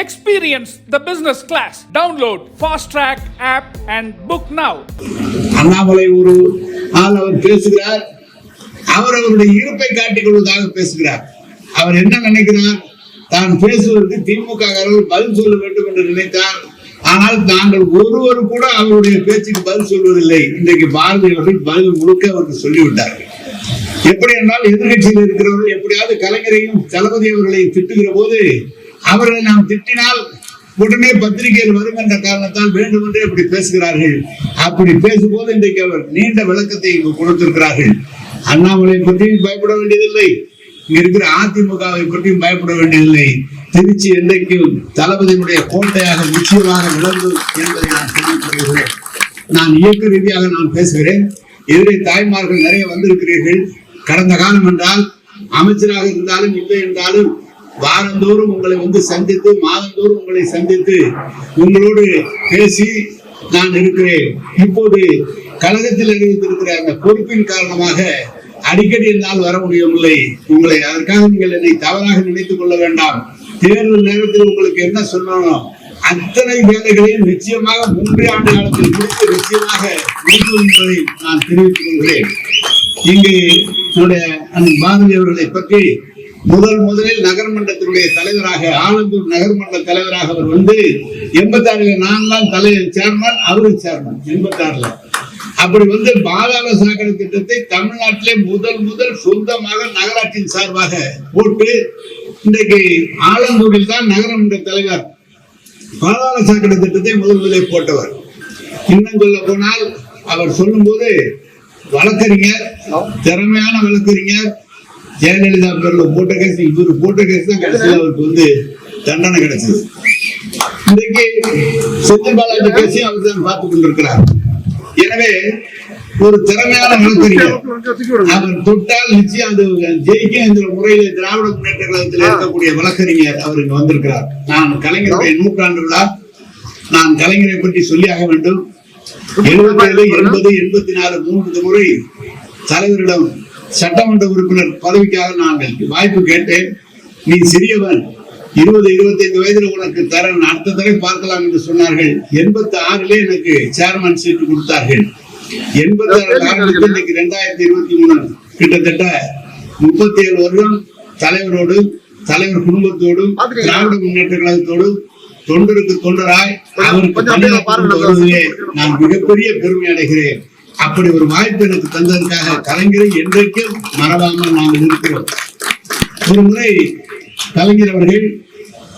Experience the business class download fast track app and book now Annamalai ஒரு ஆள் அவர் பேசுகிறார். அவர் அவருடைய இருப்பை காட்டிக் கொள்வதாக பேசுகிறார். அவர் என்ன நினைக்கிறார்? தான் பேசுவதற்கு திமுக பதில் சொல்ல வேண்டும் என்று நினைத்தார். ஆனால் நாங்கள் ஒருவர் கூட அவருடைய பேச்சுக்கு பதில் சொல்வதில்லை. இன்றைக்கு பாரதி அவர்கள் பதில் முழுக்க அவருக்கு சொல்லிவிட்டார்கள். எப்படி என்றால் எதிர்கட்சியில் இருக்கிறவர்கள் எப்படியாவது கலைஞரையும் தளபதி அவர்களையும் திட்டுகிற போது அவர்களை நாம் திட்டினால் உடனே பத்திரிகையில் வரும் என்ற காரணத்தால் வேண்டும் என்று அப்படி பேசுகிறார்கள். அப்படி பேசும்போது இன்றைக்கு அவர் நீண்ட விளக்கத்தை இங்கு கொடுத்திருக்கிறார்கள். அண்ணாமலை பற்றியும் பயப்பட வேண்டியதில்லை. இங்க இருக்கிற அதிமுகவை பற்றியும் பயப்பட வேண்டியதில்லை. திருச்சி என்றைக்கும் தளபதியினுடைய கோட்டையாக முக்கியமாக விளங்கும் என்பதை நான் தெரிவிக்கிறேன். நான் இயக்க ரீதியாக நான் பேசுகிறேன். எதிரே தாய்மார்கள் நிறைய வந்திருக்கிறீர்கள். கடந்த காலம் என்றால் அமைச்சராக இருந்தாலும் இல்லை என்றாலும் வாரந்தோறும் உங்களை வந்து சந்தித்து மாதந்தோறும் உங்களை சந்தித்து உங்களோடு பேசி நான் இருக்கிறேன். இப்போது கழகத்தில் இருக்கிற அந்த பொறுப்பின் காரணமாக அடிக்கடி என்னால் வர முடியவில்லை. உங்களை அதற்காக நீங்கள் என்னை தவறாக நினைத்துக் கொள்ள வேண்டாம். தேர்தல் நேரத்தில் உங்களுக்கு என்ன சொல்லணும்? அத்தனை வேலைகளையும் நிச்சயமாக மூன்று ஆண்டு காலத்தில் முடித்து நிச்சயமாக முடிக்கும் என்பதை நான் தெரிவித்துக் கொள்கிறேன். இங்கு என்னுடைய பாரதி அவர்களை பற்றி முதல் முதலில் நகர்மன்றத்தினுடைய தலைவராக ஆலந்தூர் நகர்மன்ற தலைவராக அவர் வந்து எண்பத்தாறுல நான் தான் தலைவர் சேர்மன் அவரும் சேர்மன் எண்பத்தாறுல. அப்படி வந்து பாதாள சாக்கடை திட்டத்தை தமிழ்நாட்டிலே முதல் முதல் சொந்தமாக நகராட்சியின் சார்பாக போட்டு இன்றைக்கு ஆலந்தூரில் தான் நகரமன்ற தலைவர் பாதாள சாக்கடை திட்டத்தை முதல் முதலில் போட்டவர். இன்னும் சொல்ல போனால் அவர் சொல்லும்போது வழக்கறிஞர் திறமையான வழக்கறிஞர் ஜெயலலிதா பேர்ல போட்ட கேஸ் இவர் போட்ட கேஸ் தான் கடைசியில் அவருக்கு வந்து தண்டனை கிடைச்சது. இன்றைக்கு செந்தில் பாலாஜி கேஸையும் அவர் தான் பார்த்து கொண்டிருக்கிறார். எனவே ஒரு திறமையான வழக்கறிஞர் அவர் தொட்டால் நிச்சயம் அது ஜெயிக்கும் என்ற முறையில திராவிட முன்னேற்ற கழகத்தில் இருக்கக்கூடிய வழக்கறிஞர் அவர் இங்கு வந்திருக்கிறார். நான் கலைஞருடைய நூற்றாண்டு விழா. நான் கலைஞரை பற்றி சொல்லியாக வேண்டும். எழுபத்தி ஏழு எண்பது எண்பத்தி நாலு மூன்று முறை தலைவரிடம் சட்டமன்ற உறுப்பினர் பதவிக்காக நாங்கள் வாய்ப்பு கேட்டேன். நீ சிறியவன். இருபது இருபத்தைந்து வயதுல உனக்கு தரேன். அடுத்த தடவை பார்க்கலாம் என்று சொன்னார்கள். எண்பத்தி ஆறிலே எனக்கு சேர்மன் சீட்டு கொடுத்தார்கள். எண்பத்தி ஆறு இன்னைக்கு ரெண்டாயிரத்தி இருபத்தி மூணு. கிட்டத்தட்ட முப்பத்தி ஏழு வருடம் தலைவரோடு தலைவர் குடும்பத்தோடும் திராவிட முன்னேற்ற கழகத்தோடும் தொண்டருக்கு தொண்டராய் அவருக்கு நான் மிகப்பெரிய பெருமை அடைகிறேன். அப்படி ஒரு வாய்ப்பு எனக்கு தந்ததற்காக கலைஞரை என்றைக்கும் மறவாமல் நாங்கள் இருக்கிறோம் ஒரு முறை கலைஞர் அவர்கள்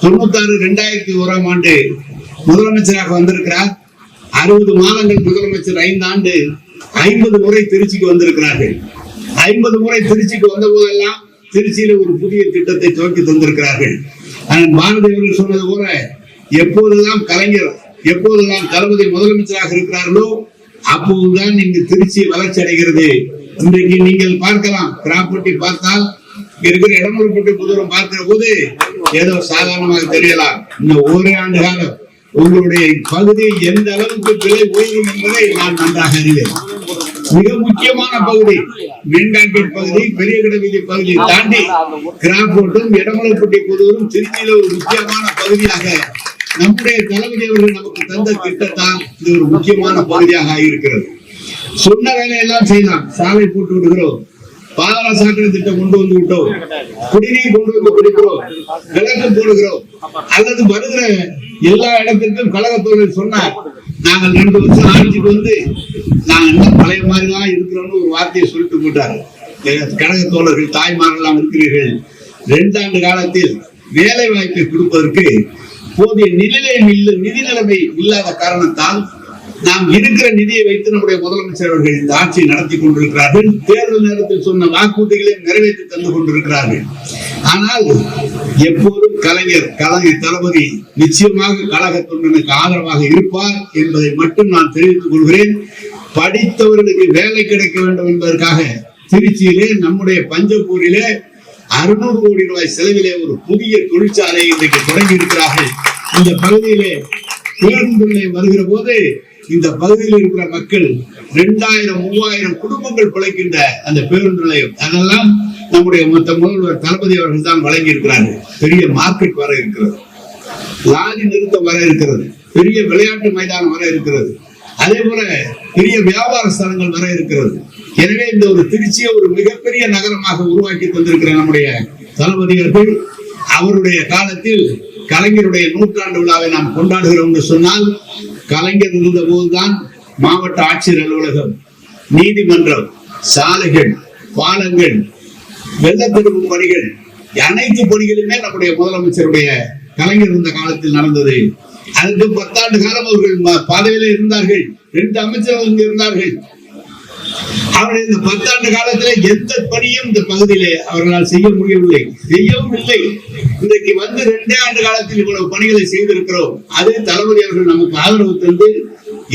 தொண்ணூத்தாறு ரெண்டாயிரத்தி ஓராம் ஆண்டு முதலமைச்சராக வந்திருக்கிறார். அறுபது மாதங்கள் முதலமைச்சர் ஐந்து ஆண்டு ஐம்பது முறை திருச்சிக்கு வந்திருக்கிறார்கள். ஐம்பது முறை திருச்சிக்கு வந்த போதெல்லாம் திருச்சியில ஒரு புதிய திட்டத்தை துவக்கி தந்திருக்கிறார்கள். ஆனால் பாரதி அவர்கள் சொன்னது போல எப்போதெல்லாம் கலைஞர் எப்போதெல்லாம் தளபதி முதலமைச்சராக இருக்கிறார்களோ அப்போதுதான் இங்கு திருச்சி வளர்ச்சி அடைகிறது. இன்றைக்கு நீங்கள் பார்க்கலாம் கிராப்பட்டி பார்த்தால் இருக்கிற இடமுறைப்பட்டு புதூரம் பார்க்கிற போது ஏதோ சாதாரணமாக தெரியலாம். இந்த ஒரே ஆண்டு காலம் உங்களுடைய பகுதி எந்த அளவுக்கு விலை உயரும் என்பதை நான் நன்றாக அறிவேன். மிக முக்கியமான பகுதி மீன்காட்கேட் பகுதி பெரிய கடவீதி பகுதியை தாண்டி கிராப்போட்டும் இடமலைப்பட்டி புதூரும் திருச்சியில ஒரு முக்கியமான பகுதியாக நம்முடைய தளபதி அவர்கள் நமக்கு தந்த திட்டத்தான் இது ஒரு முக்கியமான பகுதியாக இருக்கிறது சொன்ன வேலையெல்லாம் செய்யலாம் சாலை போட்டு விடுகிறோம். பாதாள சாக்கடை திட்டம் கொண்டு வந்து விட்டோம். குடிநீர் கொண்டு வந்து குடிக்கிறோம். விளக்கு போடுகிறோம். அல்லது வருகிற எல்லா இடத்திற்கும் கழகத்தோழர் சொன்னார் நாங்கள் ரெண்டு வருஷம் ஆட்சிக்கு வந்து நாங்க இன்னும் பழைய மாதிரி தான் இருக்கிறோம்னு ஒரு வார்த்தையை சொல்லிட்டு போட்டாரு. கழக தோழர்கள் தாய்மாரெல்லாம் இருக்கிறீர்கள். ரெண்டாண்டு காலத்தில் வேலை வாய்ப்பை கொடுப்பதற்கு போதிய நிலையை நிதி நிலைமை இல்லாத காரணத்தால் நாம் இருக்கிற நிதியை வைத்து நம்முடைய முதலமைச்சர் அவர்கள் இந்த ஆட்சியை நடத்தி கொண்டிருக்கிறார்கள். தேர்தல் நேரத்தில் சொன்ன வாக்குறுதிகளை நிறைவேற்றி தந்து கொண்டிருக்கிறார்கள். ஆனால் எப்போதும் கலைஞர் கலைஞர் தளபதி நிச்சயமாக கழக தொண்டனுக்கு ஆதரவாக இருப்பார் என்பதை மட்டும் நான் தெரிவித்துக் கொள்கிறேன். படித்தவர்களுக்கு வேலை கிடைக்க வேண்டும் என்பதற்காக திருச்சியிலே நம்முடைய பஞ்சப்பூரிலே அறுநூறு கோடி ரூபாய் செலவிலே ஒரு புதிய தொழிற்சாலை இன்றைக்கு தொடங்கி இருக்கிறார்கள் இந்த பகுதியிலே பேருந்து நிலையம் வருகிற போது இந்த பகுதியில் இருக்கிற மக்கள் ரெண்டாயிரம் மூவாயிரம் குடும்பங்கள் பிழைக்கின்ற அந்த பேருந்து நிலையம். அதெல்லாம் நம்முடைய மொத்த முதல்வர் தளபதி அவர்கள் தான் வழங்கி இருக்கிறார்கள் பெரிய மார்க்கெட் வர இருக்கிறது. லாரி நிறுத்தம் வர இருக்கிறது. பெரிய விளையாட்டு மைதானம் வர இருக்கிறது. அதே போல பெரிய வியாபார ஸ்தலங்கள் வர இருக்கிறது. எனவே இந்த ஒரு திருச்சியை ஒரு மிகப்பெரிய நகரமாக உருவாக்கி தந்திருக்கிற நம்முடைய தளபதிகள் அவருடைய காலத்தில் கலைஞருடைய நூற்றாண்டு விழாவை நாம் கொண்டாடுகிறோம் என்று சொன்னால் கலைஞர் இருந்த போதுதான் மாவட்ட ஆட்சியர் அலுவலகம் நீதிமன்றம் சாலைகள் பாலங்கள் வெள்ளத்தடுப்பு பணிகள் அனைத்து பணிகளுமே நம்முடைய முதலமைச்சருடைய கலைஞர் இருந்த காலத்தில் நடந்தது. அதுக்கு பத்தாண்டு காலம் அவர்கள் பதவியில இருந்தார்கள். ரெண்டு அமைச்சர்கள் இருந்தார்கள். அவர்கள் இந்த பத்தாண்டு காலத்தில் எந்த பணியும் இந்த பகுதியிலே அவர்களால் செய்ய முடியவில்லை. செய்யவும் இல்லை. இன்றைக்கு வந்து ரெண்டே ஆண்டு காலத்தில் இவ்வளவு பணிகளை செய்திருக்கிறோம். அதே தளபதி அவர்கள் நமக்கு ஆதரவு தந்து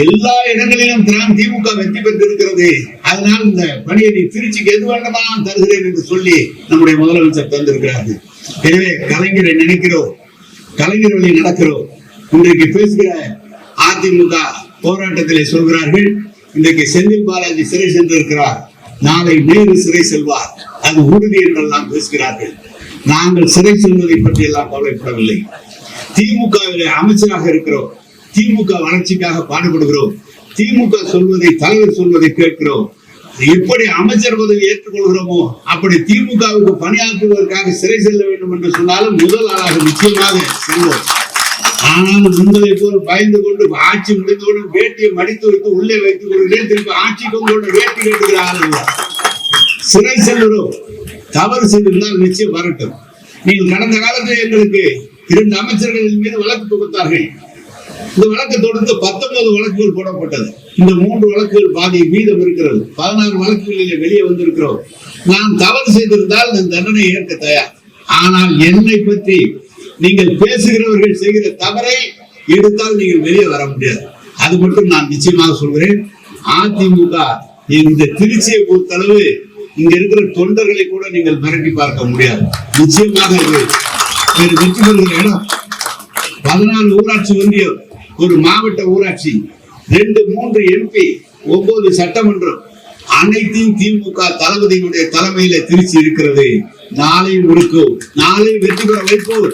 எல்லா இடங்களிலும் திராம் திமுக வெற்றி பெற்றிருக்கிறது. அதனால் இந்த பணியை நீ திருச்சிக்கு எது வேண்டுமா நான் தருகிறேன் என்று சொல்லி நம்முடைய முதலமைச்சர் தந்திருக்கிறார்கள். எனவே கலைஞரை நினைக்கிறோம். கலைஞர்களை நடக்கிறோம். இன்றைக்கு பேசுகிற அதிமுக போராட்டத்திலே சொல்கிறார்கள் இன்றைக்கு செந்தில் பாலாஜி சிறை சென்றிருக்கிறார். நாளை நேரு சிறை செல்வார். அது உறுதி என்றெல்லாம் பேசுகிறார்கள். நாங்கள் சிறை செல்வதை பற்றி எல்லாம் கவலைப்படவில்லை. திமுகவிலே அமைச்சராக இருக்கிறோம். திமுக வளர்ச்சிக்காக பாடுபடுகிறோம். திமுக சொல்வதை தலைவர் சொல்வதை கேட்கிறோம். எப்படி அமைச்சர் பதவி ஏற்றுக்கொள்கிறோமோ அப்படி திமுகவுக்கு பணியாற்றுவதற்காக சிறை செல்ல வேண்டும் என்று சொன்னாலும் முதல் ஆளாக நிச்சயமாக செல்வோம். ஆனாலும் உங்களை போல் பயந்து கொண்டு ஆட்சி முடிந்தவுடன் வேட்டியை மடித்து வைத்து உள்ளே வைத்துக் கொள்கிறேன் திருப்பி ஆட்சிக்கு உங்களோட வேட்டி கேட்டுகிறார்கள். சிறை செல்கிறோம் தவறு செய்திருந்தால் நிச்சயம் வரட்டும். நீங்கள் கடந்த காலத்தில் எங்களுக்கு இரண்டு அமைச்சர்கள் மீது வழக்கு தொகுத்தார்கள் இந்த வழக்கு தொடர்ந்து பத்தொன்பது வழக்குகள் போடப்பட்டது. இந்த மூன்று வழக்குகள் பாதி மீதம் இருக்கிறது. பதினாறு வழக்குகளில் வெளியே வந்திருக்கிறோம். நான் தவறு செய்திருந்தால் இந்த தண்டனை ஏற்க தயார். ஆனால் என்னை பற்றி நீங்கள் பேசுகிறவர்கள் செய்கிற தவறை எடுத்தால் நீங்கள் வெளியே வர முடியாது. அது மட்டும் நான் நிச்சயமாக சொல்கிறேன். அதிமுக இந்த திருச்சியை பொறுத்தளவு இங்க இருக்கிற தொண்டர்களை கூட நீங்கள் மிரட்டி பார்க்க முடியாது. நிச்சயமாக இது வெற்றி பெறுகிற இடம் பதினாலு ஊராட்சி ஒன்றியம் ஒரு மாவட்ட ஊராட்சி ரெண்டு மூன்று எம்பி ஒன்பது சட்டமன்றம் அனைத்தையும் திமுக தளபதியினுடைய தலைமையில திருச்சி இருக்கிறது. நாளை முடிக்கும் நாளை வெற்றி பெற வைப்போம்.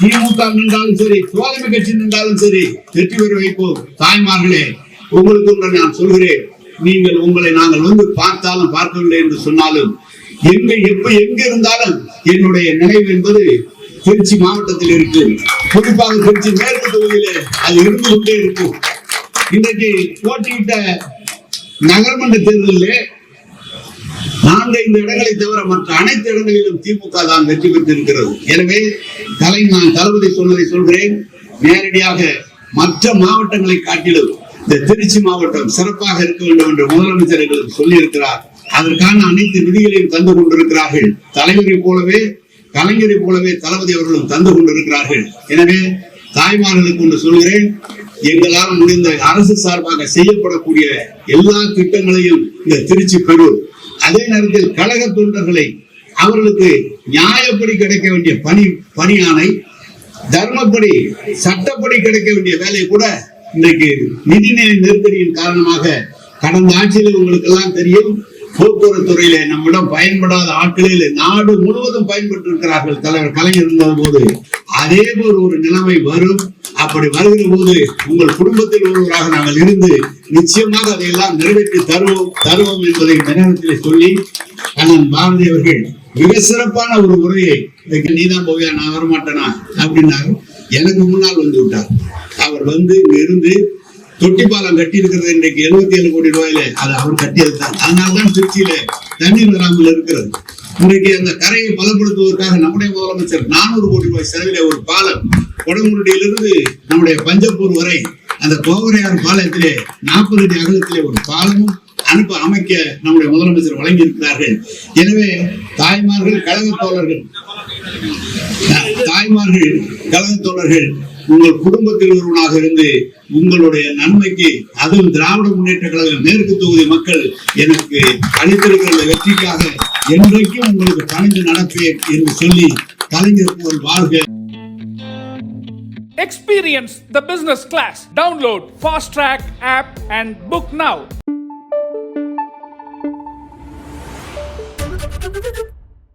திமுக நின்றாலும் சரி தோழமை கட்சி நின்றாலும் சரி வெற்றி பெற வைப்போம். தாய்மார்களே உங்களுக்கு ஒன்று நான் சொல்கிறேன். நீங்கள் உங்களை நாங்கள் வந்து பார்த்தாலும் பார்க்கவில்லை என்று சொன்னாலும் எங்க எப்ப எங்க இருந்தாலும் என்னுடைய நினைவு என்பது திருச்சி மாவட்டத்தில் இருக்கு குறிப்பாக திருச்சி மேற்கு தொகுதியில அது இருந்து கொண்டே இருக்கும். இன்றைக்கு போட்டியிட்ட நகர்மன்ற தேர்தலில் நான்கு ஐந்து இடங்களை தவிர மற்ற அனைத்து இடங்களிலும் திமுக தான் வெற்றி பெற்றிருக்கிறது. எனவே தலை நான் தளபதி சொன்னதை சொல்கிறேன். நேரடியாக மற்ற மாவட்டங்களை காட்டிலும் இந்த திருச்சி மாவட்டம் சிறப்பாக இருக்க வேண்டும் என்று முதலமைச்சர் எங்களுக்கு சொல்லியிருக்கிறார். அதற்கான அனைத்து நிதிகளையும் தந்து கொண்டிருக்கிறார்கள். தலைவரை போலவே கலைஞரை போலவே தளபதி அவர்களும் தந்து கொண்டிருக்கிறார்கள். எனவே தாய்மார்களுக்கு ஒன்று சொல்கிறேன். எங்களால் முடிந்த அரசு சார்பாக செய்யப்படக்கூடிய எல்லா திட்டங்களையும் இந்த திருச்சி பெறும் அதே நேரத்தில் கழக தொண்டர்களை அவர்களுக்கு நியாயப்படி கிடைக்க வேண்டிய பணி பணியானை தர்மப்படி சட்டப்படி கிடைக்க வேண்டிய வேலை கூட இன்றைக்கு நிதிநிலை நெருக்கடியின் காரணமாக கடந்த ஆட்சியில் உங்களுக்கு எல்லாம் தெரியும் போக்குவரத்து துறையில நம்மிடம் பயன்படாத ஆட்களில் நாடு முழுவதும் பயன்பட்டு இருக்கிறார்கள் தலைவர் கலைஞர் இருந்த போது அதே போல் ஒரு நிலைமை வரும். அப்படி வருகிற போது உங்கள் குடும்பத்தில் ஒருவராக நாங்கள் இருந்து நிச்சயமாக அதையெல்லாம் நிறைவேற்றி தருவோம். தருவோம் என்பதை நினைவத்தில் சொல்லி அண்ணன் பாரதி அவர்கள் மிக சிறப்பான ஒரு உரையை நீதான் போவியா? நான் வரமாட்டேனா? அப்படின்னாரு. எனக்கு முன்னால் வந்து விட்டார். அவர் வந்து இங்க இருந்து தொட்டி பாலம் கட்டி இருக்கிறது இன்றைக்கு எழுபத்தி ஏழு கோடி ரூபாயில. அது அவர் கட்டியது தான். அதனால்தான் திருச்சியில தண்ணீர் வராமல் இருக்கிறது. இன்றைக்கு அந்த கரையை பலப்படுத்துவதற்காக நம்முடைய முதலமைச்சர் நானூறு கோடி ரூபாய் செலவிலே ஒரு பாலம் கொடங்குடியிலிருந்து நம்முடைய பஞ்சப்பூர் வரை அந்த கோவரையார் பாலத்திலே நாற்பது அடி அகலத்திலே ஒரு பாலமும் அனுப்ப அமைக்க நம்முடைய முதலமைச்சர் வழங்கி இருக்கிறார்கள் எனவே தாய்மார்கள் கழக தோழர்கள் தாய்மார்கள் கழக தோழர்கள் உங்கள் குடும்பத்தில் ஒருவனாக இருந்து உங்களுடைய நன்மைக்கு அதுவும் திராவிட முன்னேற்ற கழக மேற்கு தொகுதி மக்கள் எனக்கு அளித்திருக்கிற வெற்றிக்காக என்றைக்கும் உங்களுக்கு பணிந்து நடப்பேன் என்று சொல்லி கலைஞர் போல் வாழ்க Experience the business class. Download Fast Track app and book now.